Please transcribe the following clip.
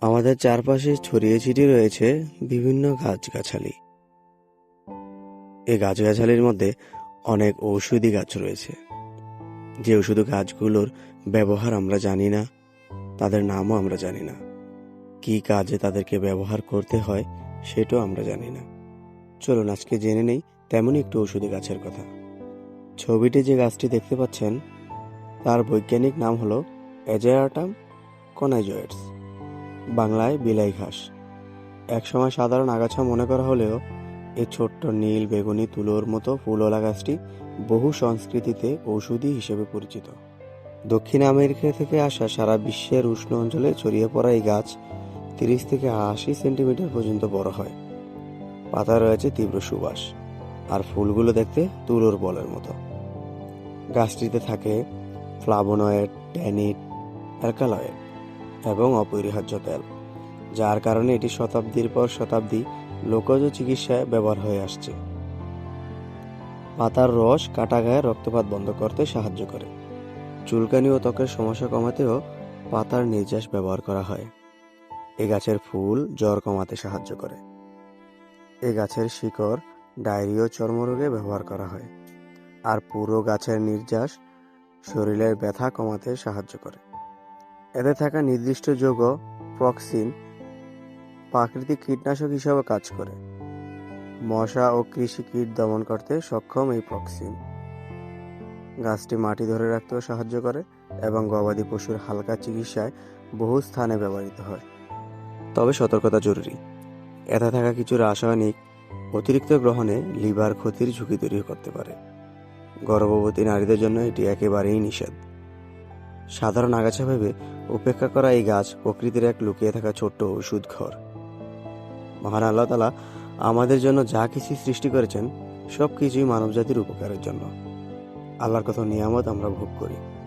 আমাদের চারপাশে ছড়িয়ে ছিটিয়ে রয়েছে বিভিন্ন গাছগাছালি। এই গাছগাছালির মধ্যে অনেক ঔষধি গাছ রয়েছে। যে ওষুধ গাছগুলোর ব্যবহার আমরা জানি না, তাদের নামও আমরা জানি না। কি কাজে তাদেরকে ব্যবহার করতে হয় সেটাও আমরা জানি না। চলুন আজকে জেনে নেই তেমনই একটু ঔষধি গাছের কথা। ছবিটি যে গাছটি দেখতে পাচ্ছেন, তার বৈজ্ঞানিক নাম হলো এজায়াটাম কনাইজয়েডস। বাংলায় বিলাই ঘাস। একসময় সাধারণ আগাছা মনে করা হলেও এই ছোট্ট নীল বেগুনি তুলোর মতো ফুলওয়ালা গাছটি বহু সংস্কৃতিতে ঔষধি হিসেবে পরিচিত। দক্ষিণ আমেরিকা থেকে আসা সারা বিশ্বের উষ্ণ অঞ্চলে ছড়িয়ে পড়া এই গাছ তিরিশ থেকে আশি সেন্টিমিটার পর্যন্ত বড় হয়। পাতা রয়েছে তীব্র সুবাস আর ফুলগুলো দেখতে তুলোর বলের মতো। গাছটিতে থাকে ফ্লাভোনয়েড, ট্যানিট, অ্যালকালয়েড। এবং অপরিহার্য তেল, যার কারণে এটি শতাব্দীর পর শতাব্দী লোকজ চিকিৎসায় ব্যবহার হয়ে আসছে। পাতার রস কাটা গায়ে রক্তপাত বন্ধ করতে সাহায্য করে। চুলকানি ও ত্বকের সমস্যা কমাতেও পাতার নির্যাস ব্যবহার করা হয়। এ গাছের ফুল জ্বর কমাতে সাহায্য করে। এ গাছের শিকড় ডায়রিয়া চর্মরোগে ব্যবহার করা হয়। আর পুরো গাছের নির্যাস শরীরের ব্যথা কমাতে সাহায্য করে। এতে থাকা নির্দিষ্ট যৌগ, প্রক্সিন, প্রাকৃতিক কীটনাশক হিসেবে কাজ করে। মশা ও কৃষি কীট দমন করতে সক্ষম এই প্রক্সিন। গাছটি মাটি ধরে রাখতেও সাহায্য করে এবং গবাদি পশুর হালকা চিকিৎসায় বহু স্থানে ব্যবহৃত হয়। তবে সতর্কতা জরুরি। এতে থাকা কিছু রাসায়নিক অতিরিক্ত গ্রহণে লিভার ক্ষতির ঝুঁকি তৈরি করতে পারে। গর্ভবতী নারীদের জন্য এটি একেবারেই নিষেধ। সাধারণ আগাছা ভেবে উপেক্ষা করা এই গাছ প্রকৃতির এক লুকিয়ে থাকা ছোট্ট ওষুধ ঘর। মহান আল্লাহ তালা আমাদের জন্য যা কিছু সৃষ্টি করেছেন সব কিছুই মানবজাতির উপকারের জন্য। আল্লাহর কথা নিয়ামত আমরা ভোগ করি।